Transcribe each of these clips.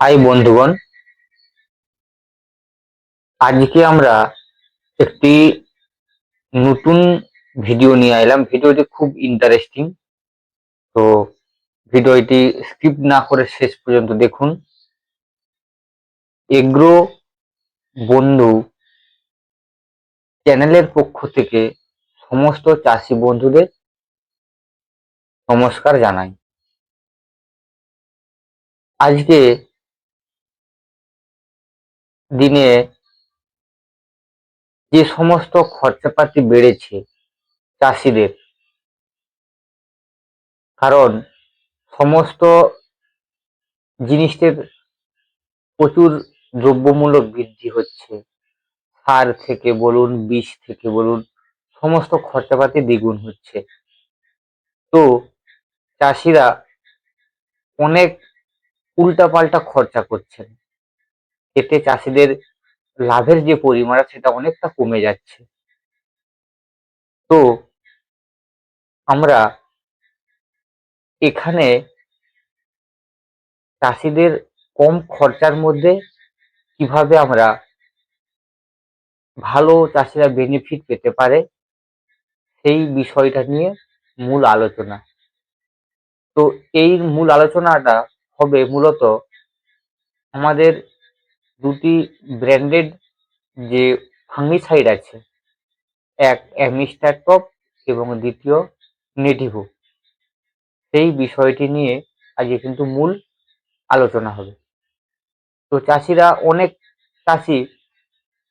High বন্ধুগণ, আজকে আমরা একটি নতুন ভিডিও নিয়ে এলাম। ভিডিওটি খুব ইন্টারেস্টিং তো ভিডিওটি স্কিপ না করে শেষ পর্যন্ত দেখুন। এগ্রো বন্ধু চ্যানেলের পক্ষ থেকে সমস্ত চাষি বন্ধুদের নমস্কার জানাই। আজকে দিনে যে সমস্ত খরচাপাতি বেড়েছে চাষিদের, কারণ সমস্ত জিনিসের প্রচুর দ্রব্যমূল্য বৃদ্ধি হচ্ছে। সার থেকে বলুন, বীজ থেকে বলুন, সমস্ত খরচাপাতি দ্বিগুণ হচ্ছে। তো চাষিরা অনেক উল্টাপাল্টা খরচা করছেন। এতে চাষিদের লাভের যে পরিমাণ আছে সেটা অনেকটা কমে যাচ্ছে। তো আমরা এখানে চাষিদের কম খরচার মধ্যে কীভাবে আমরা ভালো চাষিরা বেনিফিট পেতে পারে সেই বিষয়টা নিয়ে মূল আলোচনা। তো এই মূল আলোচনাটা হবে মূলত আমাদের দুটি ব্র্যান্ডেড যে ফাঙ্গিসাইড আছে, এক অ্যামিস্টার টপ এবং দ্বিতীয় নেটিভো সেই বিষয়টি নিয়ে আজকে কিন্তু মূল আলোচনা হবে। তো চাষিরা অনেক চাষি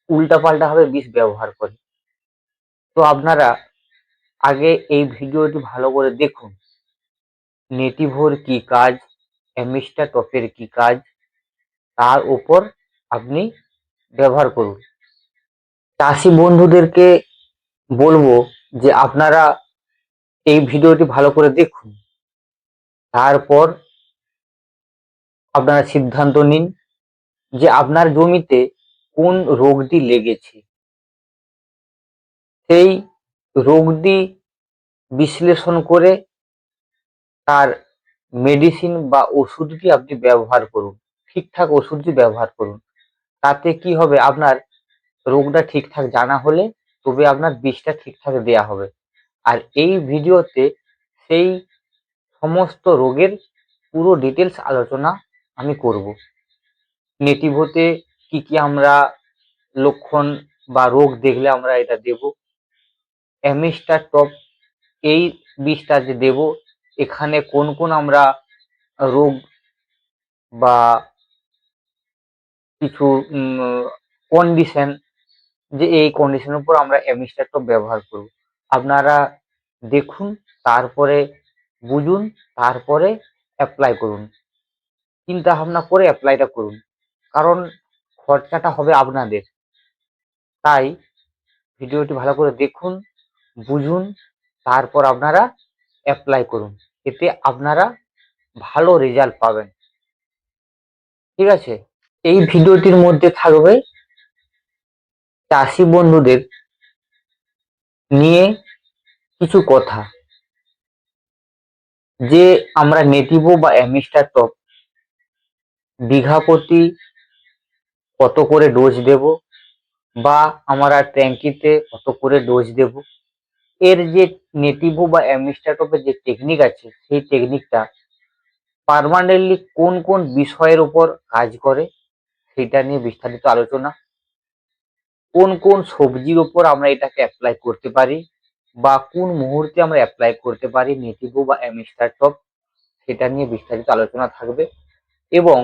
উল্টাপাল্টাভাবে বিষ ব্যবহার করে। তো আপনারা আগে এই ভিডিওটি ভালো করে দেখুন। নেটিভোর কি কাজ অ্যামিস্টার টপের কি কাজ, তার উপর আপনি ব্যবহার করুন। চাষি বন্ধুদেরকে বলব যে আপনারা এই ভিডিওটি ভালো করে দেখুন। তারপর আপনারা সিদ্ধান্ত নিন যে আপনার জমিতে কোন রোগটি লেগেছে। সেই রোগটি বিশ্লেষণ করে তার মেডিসিন বা ওষুধটি আপনি ব্যবহার করুন। ঠিকঠাক ওষুধটি ব্যবহার করুন। তাতে কি হবে? আপনার রোগটা ঠিকঠাক জানা হলে তবে আপনার বিষটা ঠিকঠাক দেয়া হবে। আর এই ভিডিওতে সেই সমস্ত রোগের পুরো ডিটেলস আলোচনা আমি করব। নেটিভোতে কি কি আমরা লক্ষণ বা রোগ দেখলে আমরা এটা দেব। অ্যামিস্টার টপ এই বিষটা যে দেব, এখানে কোন কোন আমরা রোগ বা কিছু কন্ডিশন যে এই কন্ডিশনের উপর আমরা অ্যামিস্টার ব্যবহার করব। আপনারা দেখুন, তারপরে বুঝুন, তারপরে অ্যাপ্লাই করুন। চিন্তা ভাবনা করে অ্যাপ্লাইটা করুন। কারণ খরচাটা হবে আপনাদের। তাই ভিডিওটি ভালো করে দেখুন, বুঝুন, তারপর আপনারা অ্যাপ্লাই করুন। এতে আপনারা ভালো রেজাল্ট পাবেন। ঠিক আছে? এই ভিডিওটির মধ্যে থাকবে চাষি বন্ধুদের নিয়ে কিছু কথা। যে আমরা নেটিভো বা অ্যামিস্টার টপ, বিঘা প্রতি কত করে ডোজ দেব বা আমরা ট্যাঙ্কিতে কত করে ডোজ দেব? এর যে নেটিভো বা অ্যামিস্টার টপের যে টেকনিক আছে, সেই টেকনিকটা পারমানেন্টলি কোন কোন বিষয়ের উপর কাজ করে? সেটা নিয়ে বিস্তারিত আলোচনা। কোন কোন সবজির উপর আমরা এটাকে অ্যাপ্লাই করতে পারি বা কোন মুহূর্তে আমরা অ্যাপ্লাই করতে পারি নেটিভো বা অ্যামিস্টার টপ সেটা নিয়ে বিস্তারিত আলোচনা থাকবে। এবং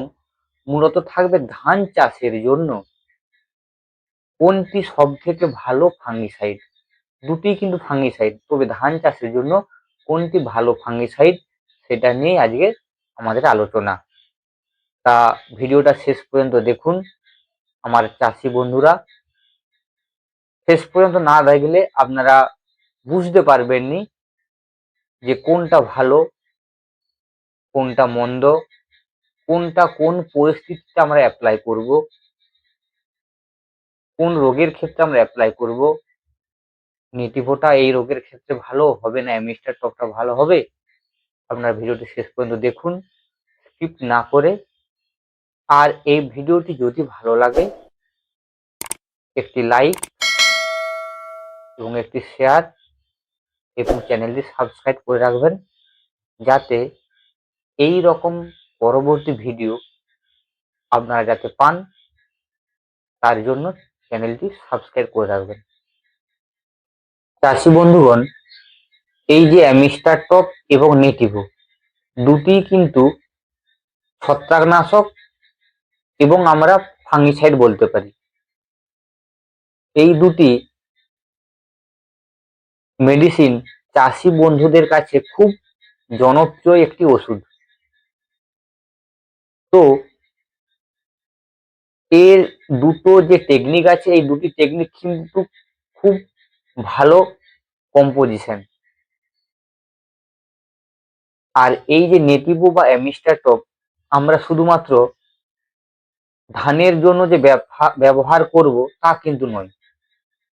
মূলত থাকবে ধান চাষের জন্য কোনটি সব থেকে ভালো ফাঙ্গিসাইড দুটি কিন্তু ফাঙ্গিসাইড তবে ধান চাষের জন্য কোনটি ভালো ফাঙ্গিসাইড সেটা নিয়ে আজকে আমাদের আলোচনা। তা ভিডিওটা শেষ পর্যন্ত দেখুন, আমার চাষি বন্ধুরা। শেষ পর্যন্ত না দেখলে আপনারা বুঝতে পারবেন পারবেননি যে কোনটা ভালো, কোনটা মন্দ, কোনটা কোন পরিস্থিতিতে আমরা অ্যাপ্লাই করব, কোন রোগের ক্ষেত্রে আমরা অ্যাপ্লাই করব নেটিভোটা এই রোগের ক্ষেত্রে ভালো হবে না অ্যামিস্টার টপটা ভালো হবে? আপনার ভিডিওটি শেষ পর্যন্ত দেখুন স্কিপ না করে আর এই ভিডিওটি যদি ভালো লাগে, একটি লাইক এবং একটি শেয়ার এবং চ্যানেলটি সাবস্ক্রাইব করে রাখবেন যাতে এই রকম পরবর্তী ভিডিও আপনারা যাতে পান, তার জন্য চ্যানেলটি সাবস্ক্রাইব করে রাখবেন। চাষি বন্ধুগণ, এই যে অ্যামিস্টার টপ এবং নেটিভো, দুটি কিন্তু ছত্রাকনাশক এবং আমরা ফাঙ্গিসাইড বলতে পারি। এই দুটি মেডিসিন চাষি বন্ধুদের কাছে খুব জনপ্রিয় একটি ওষুধ। তো এর দুটো যে টেকনিক আছে, এই দুটি টেকনিক কিন্তু খুব ভালো কম্পোজিশন আর এই যে নেটিভো বা অ্যামিস্টার টপ আমরা শুধুমাত্র ধানের জন্য যে ব্যবহা- ব্যবহার করব তা কিন্তু নয়।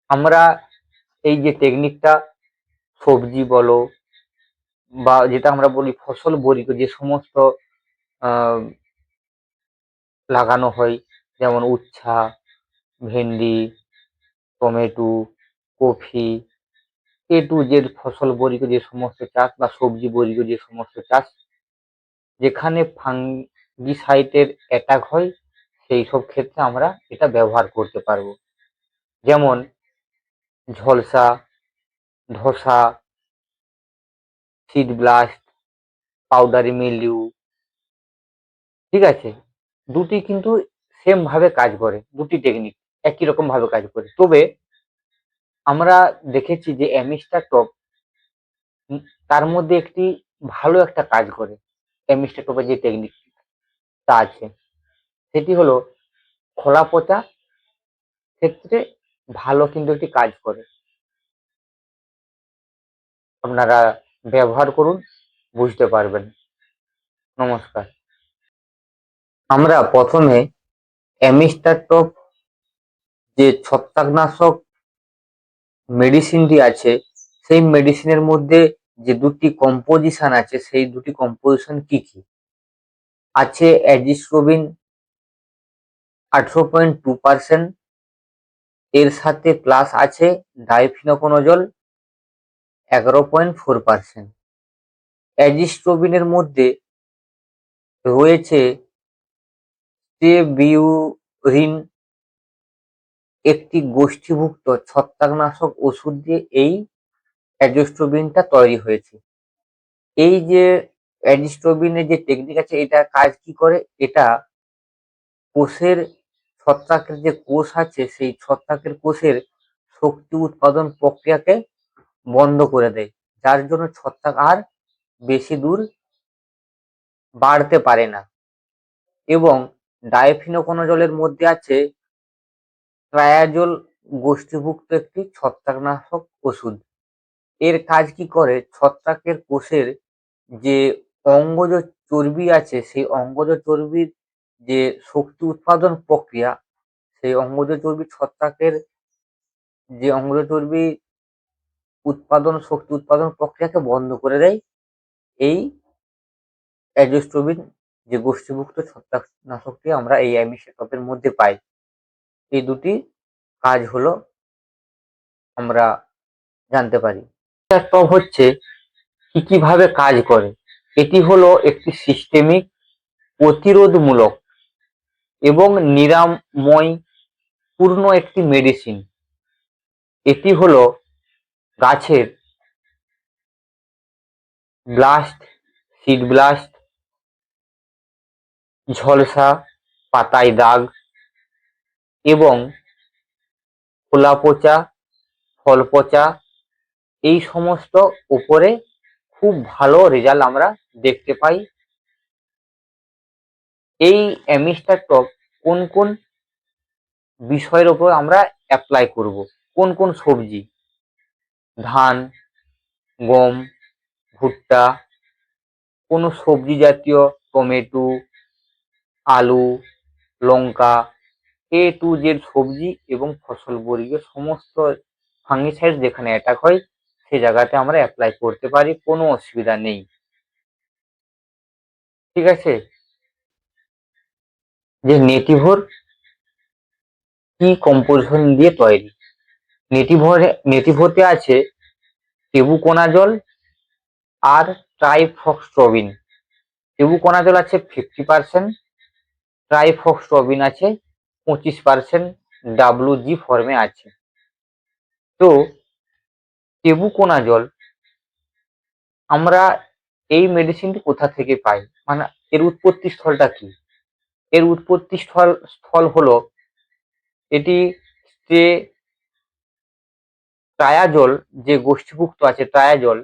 আমরা এই যে টেকনিকটা সবজি বলো বা যেটা আমরা বলি ফসল বরিত যে সমস্ত লাগানো হয়, যেমন উচ্ছা, ভেন্ডি, tomato, coffee, A to Z ফসল বরিত যে সমস্ত চাষ বা সবজি বরিত যে সমস্ত চাষ, যেখানে ফাঙ্গিসাইটের অ্যাটাক হয় সেই সব ক্ষেত্রে আমরা এটা ব্যবহার করতে পারব। যেমন ঝলসা, ধসা সিড ব্লাস্ট পাউডারি মিলিউ ঠিক আছে? দুটি কিন্তু সেম ভাবে কাজ করে, দুটি টেকনিক একই রকম ভাবে কাজ করে। তবে আমরা দেখেছি যে অ্যামিস্টার টপ তার মধ্যে একটি ভালো একটা কাজ করে, অ্যামিস্টার টপের যে টেকনিক তা আছে। সেটি হলো খোলা পচা ক্ষেত্রে ভালো কিন্তু একটি কাজ করে। আপনারা ব্যবহার করুন, বুঝতে পারবেন। নমস্কার। আমরা প্রথমে অ্যামিস্টার টপ যে ছত্রাকনাশক মেডিসিনটি আছে, সেই মেডিসিনের মধ্যে যে দুটি কম্পোজিশন আছে, সেই দুটি কম্পোজিশন কি কি? আছে অ্যাজিস্ট্রোবিন আঠেরো পয়েন্ট টু পার্সেন্ট এর সাথে প্লাস আছে ডাইফিনোকোনোজল এগারো পয়েন্ট ফোর পার্সেন্ট অ্যাজিস্ট্রোবিনের মধ্যে রয়েছে স্টেবিউরিন একটি গোষ্ঠীভুক্ত ছত্রাকনাশক ওষুধ দিয়ে এই অ্যাজিস্ট্রোবিনটা তৈরি হয়েছে। এই যে অ্যাজিস্ট্রোবিনের যে টেকনিক আছে এটা কাজ কি করে? এটা কোষের ছত্রাকের যে কোষ আছে, সেই ছত্রাকের কোষের শক্তি উৎপাদন প্রক্রিয়াকে বন্ধ করে দেয়। যার জন্য ছত্রাক আর বেশি দূর বাড়তে পারে না। এবং ডাইফিনোকোনোজলের মধ্যে আছে ট্রায়াজোল গোষ্ঠীভুক্ত একটি ছত্রাকনাশক ওষুধ। এর কাজ কি করে? ছত্রাকের কোষের যে অঙ্গজ চর্বি আছে, সেই অঙ্গজ চর্বির যে শক্তি উৎপাদন প্রক্রিয়া, সেই অঙ্গজ চর্বি ছত্রাকের যে অঙ্গজ চর্বি উৎপাদন, শক্তি উৎপাদন প্রক্রিয়াকে বন্ধ করে দেয়, এই অ্যাজোস্টোবিন যে গোষ্ঠীভুক্ত ছত্রাকনাশকটি আমরা এই অ্যামিসেটপের মধ্যে পাই। এই দুটি কাজ হলো আমরা জানতে পারি। টপ হচ্ছে কি কীভাবে কাজ করে? এটি হলো একটি সিস্টেমিক প্রতিরোধমূলক এবং নিরাময় পূর্ণ একটি মেডিসিন এটি হলো গাছের ব্লাস্ট সিড ব্লাস্ট ঝলসা, পাতায় দাগ এবং খোলা পচা, ফল পচা এই সমস্ত উপরে খুব ভালো রেজাল্ট আমরা দেখতে পাই। এই অ্যামিস্টার টপ কোন কোন বিষয়ের উপর আমরা অ্যাপ্লাই করব? কোন কোন সবজি? ধান, গম, ভুট্টা, কোনো সবজি জাতীয়, টমেটো, আলু, লঙ্কা, এ টু জেড সবজি এবং ফসল বর্গীয় সমস্ত ফাঙ্গিসাইড যেখানে অ্যাটাক হয়, সে জায়গাতে আমরা অ্যাপ্লাই করতে পারি, কোনো অসুবিধা নেই। ঠিক আছে? যে নেটিভোর কি কম্পোজিশন দিয়ে তৈরি? নেটিভোর, নেটিভোতে আছে টেবুকোনাজল আর ট্রাইফক্সট্রবিন। টেবুকোনাজল আছে ফিফটি পার্সেন্ট ট্রাইফক্সট্রবিন আছে পঁচিশ পার্সেন্ট ডাব্লু ফর্মে আছে। তো টেবুকোনাজল আমরা এই মেডিসিনটি কোথা থেকে পাই? মানে এর উৎপত্তি স্থলটা কি? এর উৎপত্তি স্থল স্থল হলো এটি যে ট্রায়াজল, যে গোষ্ঠীভুক্ত আছে ট্রায়াজল,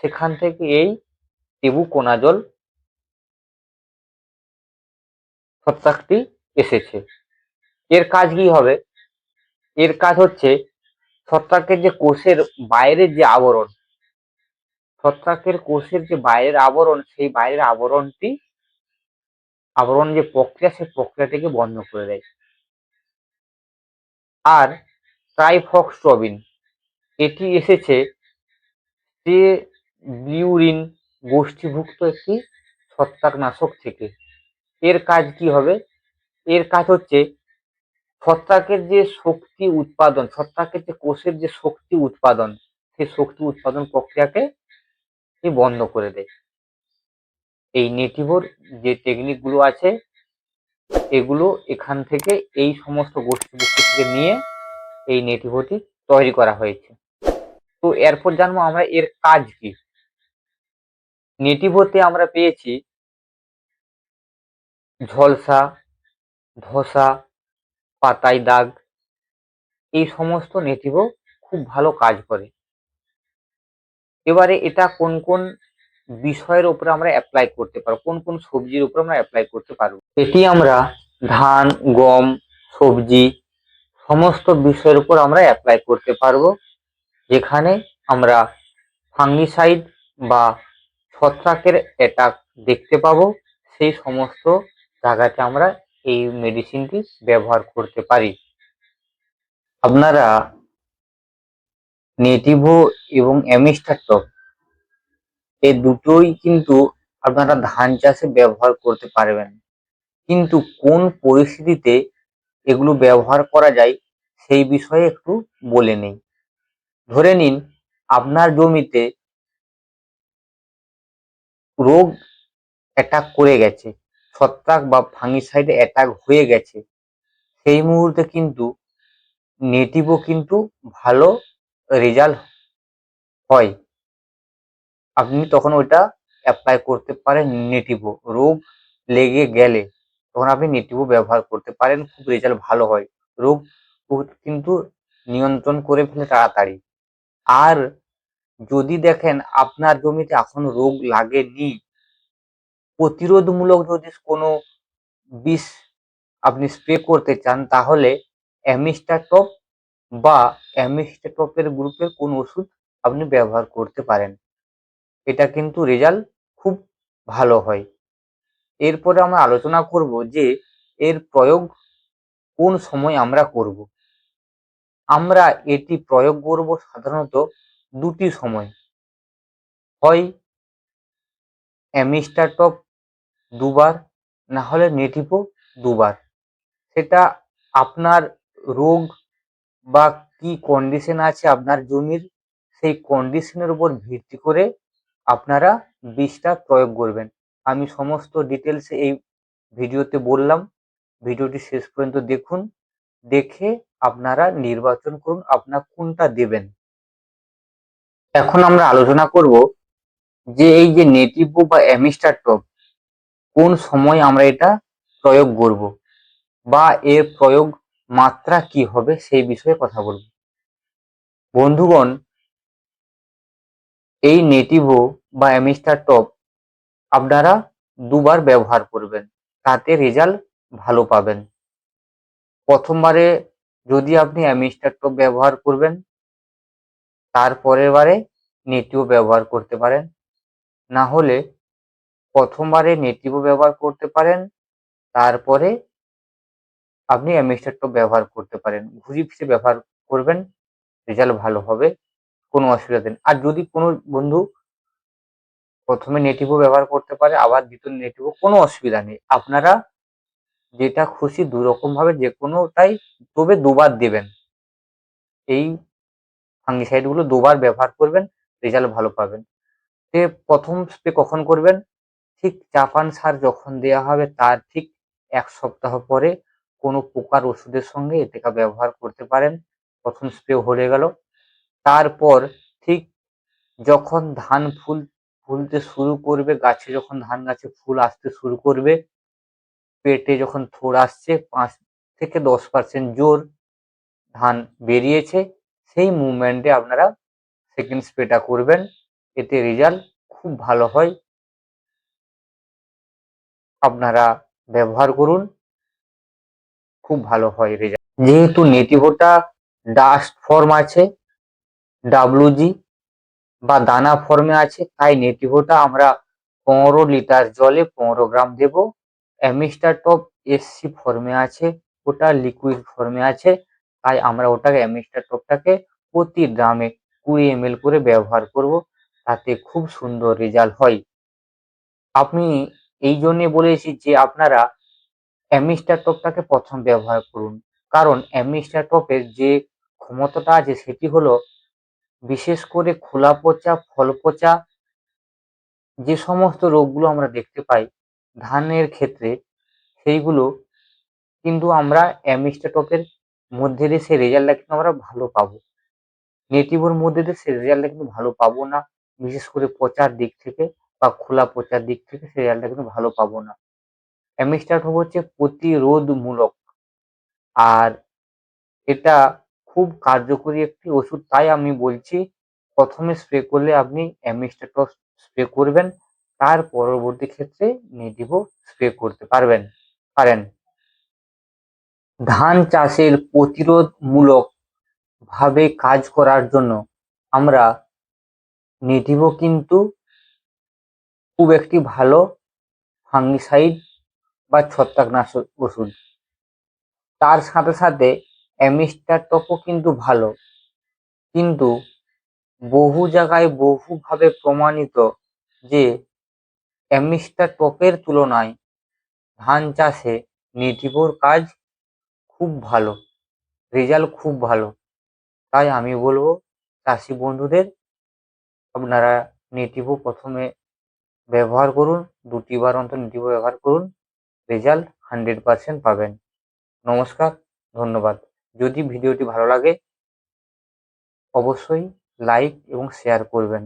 সেখান থেকে এই টেবুকোনাজল ছত্রাকটি এসেছে। এর কাজ কি হবে? এর কাজ হচ্ছে ছত্রাকের যে কোষের বাইরের যে আবরণ ছত্রাকের কোষের যে বাইরের আবরণ, সেই বাইরের আবরণটি আবরণ যে প্রক্রিয়া সেই প্রক্রিয়াটিকে বন্ধ করে দেয়। আর ট্রাইফক্সট্রবিন এটি এসেছে যে বিউরিন গোষ্ঠীভুক্ত একটি ছত্রাকনাশক থেকে। এর কাজ কি হবে? এর কাজ হচ্ছে ছত্রাকের যে শক্তি উৎপাদন, ছত্রাকের যে কোষের যে শক্তি উৎপাদন সেই শক্তি উৎপাদন প্রক্রিয়াকে বন্ধ করে দেয়। এই নেটিভোর যে টেকনিকগুলো আছে, এগুলো এখান থেকে এই সমস্ত গোষ্ঠীভুক্ত থেকে নিয়ে এই নেটিভোটি তৈরি করা হয়েছে। তো এরপর জানব আমরা এর কাজ কি। নেটিভোতে আমরা পেয়েছি ঝলসা, ধসা, পাতায় দাগ, এই সমস্ত নেটিভও খুব ভালো কাজ করে। এবারে এটা কোন কোন বিষয়ের উপরে আমরা অ্যাপ্লাই করতে পারব, কোন কোন সবজির উপর আমরা অ্যাপ্লাই করতে পারব। এটি আমরা ধান, গম, সবজি সমস্ত বিষয়ের উপর আমরা অ্যাপ্লাই করতে পারব, যেখানে আমরা ফাঙ্গিসাইড বা ছত্রাকের অ্যাটাক দেখতে পাবো, সেই সমস্ত জায়গাতে আমরা এই মেডিসিনটি ব্যবহার করতে পারি। আপনারা নেটিভো এবং অ্যামিস্টারটপ এই দুটোই কিন্তু আপনারা ধান চাষে ব্যবহার করতে পারবেন। কিন্তু কোন পরিস্থিতিতে এগুলো ব্যবহার করা যায় সেই বিষয়ে একটু বলে নেই। ধরে নিন, আপনার জমিতে রোগ অ্যাটাক করে গেছে, ছত্রাক বা ফাঙ্গিসাইডে অ্যাটাক হয়ে গেছে, সেই মুহূর্তে কিন্তু নেটিভও কিন্তু ভালো রেজাল্ট হয়। আপনি তখন ওইটা অ্যাপ্লাই করতে পারেন নেটিভো রোগ লেগে গেলে। তখন আপনি নেটিভো ব্যবহার করতে পারেন, খুব রেজাল্ট ভালো হয়। রোগ কিন্তু নিয়ন্ত্রণ করে ফেলে তাড়াতাড়ি। আর যদি দেখেন আপনার জমিতে এখন রোগ লাগেনি, প্রতিরোধমূলক যদি কোনো বিষ আপনি স্প্রে করতে চান, তাহলে অ্যামিস্টাটপ বা অ্যামিস্টাটপের গ্রুপের কোন ওষুধ আপনি ব্যবহার করতে পারেন। এটা কিন্তু রেজাল্ট খুব ভালো হয়। এরপরে আমরা আলোচনা করব যে এর প্রয়োগ কোন সময় আমরা করব। আমরা এটি প্রয়োগ করব সাধারণত দুটি সময়। হয় অ্যামিস্টাটপ দুবার, না হলে নেটিভো দুবার। সেটা আপনার রোগ বা কি কন্ডিশন আছে আপনার জমির, সেই কন্ডিশনের উপর ভিত্তি করে আপনারা বিষটা প্রয়োগ করবেন। আমি সমস্ত ডিটেলস এই ভিডিওতে বললাম। ভিডিওটি শেষ পর্যন্ত দেখুন। দেখে আপনারা নির্বাচন করুন আপনার কোনটা দেবেন। এখন আমরা আলোচনা করব যে এই যে নেটিভো বা অ্যামিস্টার টপ কোন সময় আমরা এটা প্রয়োগ করব বা এর প্রয়োগ মাত্রা কি হবে সেই বিষয়ে কথা বলব। বন্ধুগণ এই নেটিভো বা অ্যামিস্টার টপ আপনারা দুবার ব্যবহার করবেন। তাতে রেজাল্ট ভালো পাবেন। প্রথমবারে যদি আপনি অ্যামিস্টার টপ ব্যবহার করবেন তারপরের বারে নেটিও ব্যবহার করতে পারেন। না হলে প্রথমবারে নেটিভও ব্যবহার করতে পারেন তারপরে আপনি অ্যামিস্টার টপ ব্যবহার করতে পারেন। ঘুরি ফিরে ব্যবহার করবেন, রেজাল্ট ভালো হবে। কোনো অসুবিধা নেই। আর যদি কোনো বন্ধু প্রথমে নেটিভও ব্যবহার করতে পারে, আবার দ্বিতীয় নেটিভও কোনো অসুবিধা নেই। আপনারা যেটা খুশি দু রকম ভাবে যে কোনোটাই তবে দুবার দেবেন। এই ফাঙ্গিসাইডগুলো দুবার ব্যবহার করবেন রেজাল্ট ভালো পাবেন। যে প্রথম স্প্রে কখন করবেন? ঠিক চাপান সার যখন দেওয়া হবে, তার ঠিক এক সপ্তাহ পরে কোনো পোকার ওষুধের সঙ্গে এটাকে ব্যবহার করতে পারেন। প্রথম স্প্রে হয়ে গেল। তারপর ঠিক যখন ধান ফুল, ফুলতে শুরু করবে, গাছে যখন ধান গাছে ফুল আসতে শুরু করবে, পেটে যখন থোড় আসছে, পাঁচ থেকে দশ পার্সেন্ট জোর ধান বেরিয়েছে, সেই মুভমেন্টে আপনারা সেকেন্ড স্প্রেটা করবেন। এতে রেজাল্ট খুব ভালো হয়। আপনারা ব্যবহার করুন। খুব ভালো হয় রেজাল্ট যেহেতু নেটিভোটা ডাস্ট ফর্ম আছে ডাব্লুজি বা দানা ফর্মে আছে, তাই নেটিভোটা আমরা পনেরো লিটার জলে পনেরো গ্রাম দেব। অ্যামিস্টার টপ এসসি ফর্মে আছে, ওটা লিকুইড ফর্মে আছে, তাই আমরা ওটাকে অ্যামিস্টার টপটাকে প্রতি ড্রামে কুড়ি এম করে ব্যবহার করব, তাতে খুব সুন্দর রেজাল্ট হয়। আপনি এই জন্যে বলেছি যে আপনারা অ্যামিস্টার টপটাকে প্রথম ব্যবহার করুন, কারণ অ্যামিস্টার টপের যে ক্ষমতাটা আছে সেটি হলো বিশেষ করে খোলা পচা, ফল পচা যে সমস্ত রোগগুলো আমরা দেখতে পাই ধানের ক্ষেত্রে, সেইগুলো কিন্তু আমরা অ্যামিস্টাটপের মধ্যে দিয়ে সেই রেজাল্টটা কিন্তু আমরা ভালো পাবো। নেটিভোর মধ্যে দিয়ে সেই রেজাল্টটা কিন্তু ভালো পাবো না। বিশেষ করে পচার দিক থেকে বা খোলা পচার দিক থেকে সেই রেজাল্টটা কিন্তু ভালো পাবো না। অ্যামিস্টাটপ হচ্ছে প্রতিরোধমূলক। আর এটা খুব কার্যকরী একটি ওষুধ, তাই আমি বলছি প্রথমে স্প্রে করলে আপনি অ্যামিস্টাটপ স্প্রে করবেন, তার পরবর্তী ক্ষেত্রে নেটিভো স্প্রে করতে পারবেন। পারেন। ধান চাষের প্রতিরোধমূলক ভাবে কাজ করার জন্য আমরা নেটিভো কিন্তু খুব একটি ভালো ফাঙ্গিসাইড বা ছত্রাকনাশক ওষুধ। তার সাথে সাথে অ্যামিস্টার টপও কিন্তু ভালো। কিন্তু বহু জায়গায় বহুভাবে প্রমাণিত যে অ্যামিস্টার টপের তুলনায় ধান চাষে নেটিভোর কাজ খুব ভালো, রেজাল্ট খুব ভালো। তাই আমি বলব, চাষি বন্ধুদের, আপনারা নেটিভো প্রথমে ব্যবহার করুন, দুটি বার অন্তর নেটিভো ব্যবহার করুন, রেজাল্ট হান্ড্রেড পারসেন্ট পাবেন। নমস্কার, ধন্যবাদ। যদি ভিডিওটি ভালো লাগে অবশ্যই লাইক এবং শেয়ার করবেন।